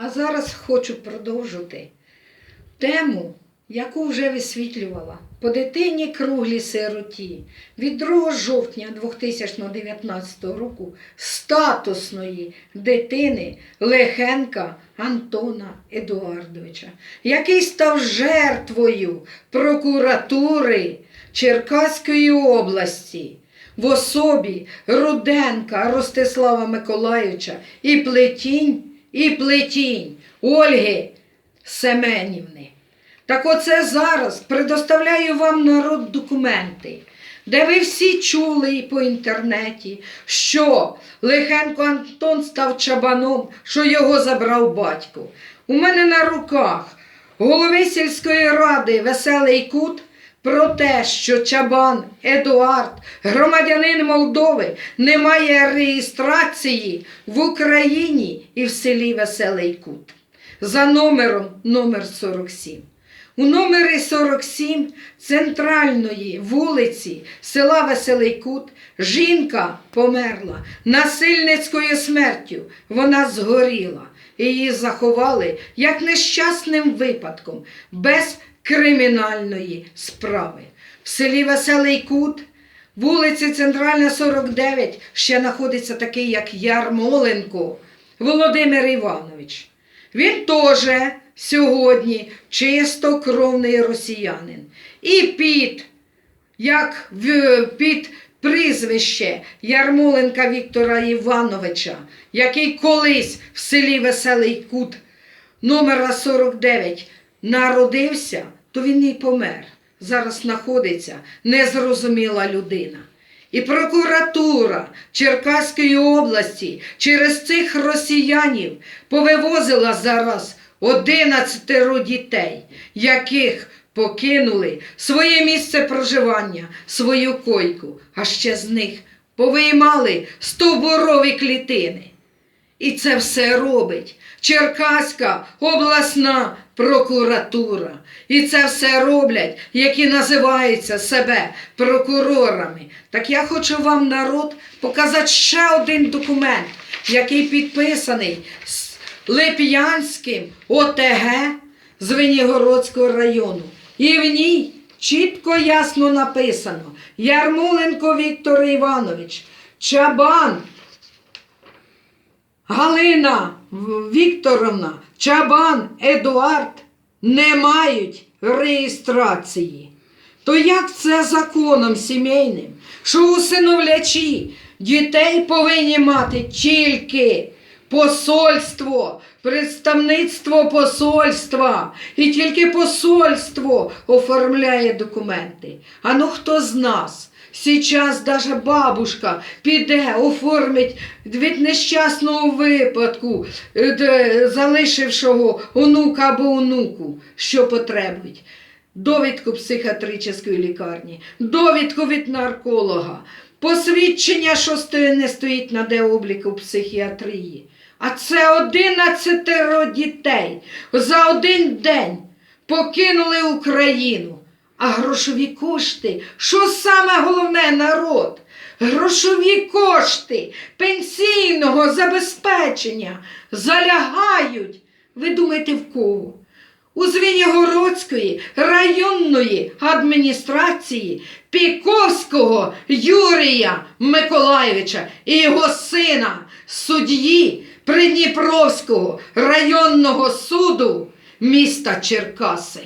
А зараз хочу продовжити тему, яку вже висвітлювала. По дитині круглій сироті. Від 2 жовтня 2019 року статусної дитини Лехенка Антона Едуардовича, який став жертвою прокуратури Черкаської області в особі Руденка Ростислава Миколайовича і плетінь, і плетінь Ольги Семенівни. Так оце зараз предоставляю вам народ документи, де ви всі чули і по інтернеті, що Лихенко Антон став чабаном, що його забрав батько. У мене на руках голови сільської ради Веселий Кут про те, що Чабан Едуард, громадянин Молдови, не має реєстрації в Україні і в селі Веселий Кут за номером номер 47. У номері 47 центральної вулиці села Веселий Кут жінка померла насильницькою смертю. Вона згоріла. Її заховали як нещасним випадком, без кримінальної справи. В селі Веселий Кут, вулиці Центральна, 49, ще знаходиться такий, як Ярмоленко Володимир Іванович. Він теж сьогодні чистокровний росіянин. І під, як під прізвище Ярмоленка Віктора Івановича, який колись в селі Веселий Кут номера 49 народився, то він і помер. Зараз знаходиться незрозуміла людина. І прокуратура Черкаської області через цих росіянів повивозила зараз 11 дітей, яких покинули своє місце проживання, свою койку, а ще з них повиймали стовбурові клітини. І це все робить Черкаська обласна прокуратура. І це все роблять, які називаються себе прокурорами. Так я хочу вам, народ, показати ще один документ, який підписаний з Лип'янським ОТГ Звенігородського району. І в ній чітко ясно написано Ярмоленко Віктор Іванович, Чабан Галина Вікторовна, Чабан, Едуард не мають реєстрації. То як це законом сімейним, що усиновлячі дітей повинні мати тільки посольство, представництво посольства, і тільки посольство оформляє документи. А ну хто з нас? Сейчас даже бабушка піде, оформить від нещасного випадку, е, залишившого онука або онуку, що потребують. Довідку психіатричної лікарні, довідку від нарколога, посвідчення, що не стоїть на деобліку психіатрії. А це 11 дітей за один день покинули Україну. А грошові кошти, що саме головне народ? Грошові кошти пенсійного забезпечення залягають. Ви думаєте в кого? У Звенігородської районної адміністрації Піковського Юрія Миколаєвича і його сина, судді Придніпровського районного суду міста Черкаси.